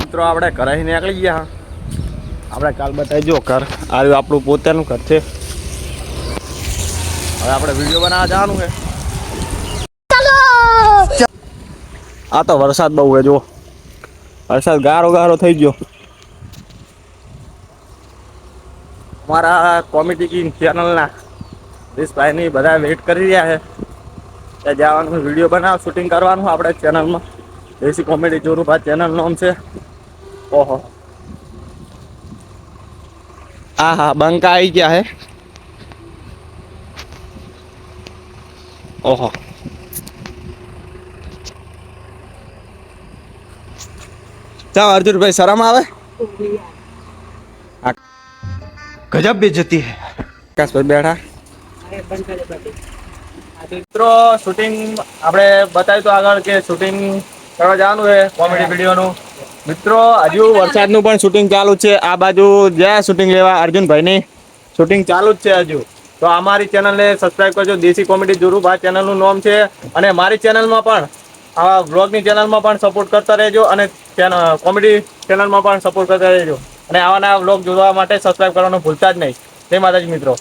મિત્રો આપણે ઘરે નીકળી ગયા આપણે કાલ બતાવીજો ઘર. આવ્યું આપણું પોતાનું ઘર છે. હવે આપણે વીડિયો બનાવવા જવાનું છે. આ તો વરસાદ બહુ છે જો વરસાદ ગારો ગારો થઈ ગયો. અમારા કોમેડી કિંગ ચેનલના દિશભાઈની બધા વેઇટ કરી રહ્યા છે. ત્યાં જવાનું વીડિયો બનાવ શૂટિંગ કરવાનું આપણે ચેનલમાં. દેશી કોમેડી જોરું આ ચેનલ નામ છે. ઓહો. હા હા બંકા આવી ગયા હે. ઓહો. ચા અર્જુનભાઈ શરમ આવે? ગજબ બેજતી હે. કાશ પર બેઠા. મિત્રો શૂટિંગ આપણે બતાવ્યું તો આગળ કે શૂટિંગ કરવા જવાનું છે કોમેડી વિડીયોનું. મિત્રો, હજુ વરસાદનું પણ શૂટિંગ ચાલુ છે. આ બાજુ જ્યાં શૂટિંગ લેવા અર્જુનભાઈની શૂટિંગ ચાલુ જ છે હજુ. તો અમારી ચેનલને સબસ્ક્રાઈબ કરજો. દેશી કોમેડી જોરુબ આ ચેનલનું નામ છે અને મારી ચેનલમાં પણ, આ વ્લોગની ચેનલમાં પણ સપોર્ટ કરતા રહેજો અને કોમેડી ચેનલમાં પણ સપોર્ટ કરતા રહેજો. અને આવા નવા વ્લોગ જોવા માટે સબસ્ક્રાઈબ કરવાનું ભૂલતા જ નહીં. જય માતાજી મિત્રો.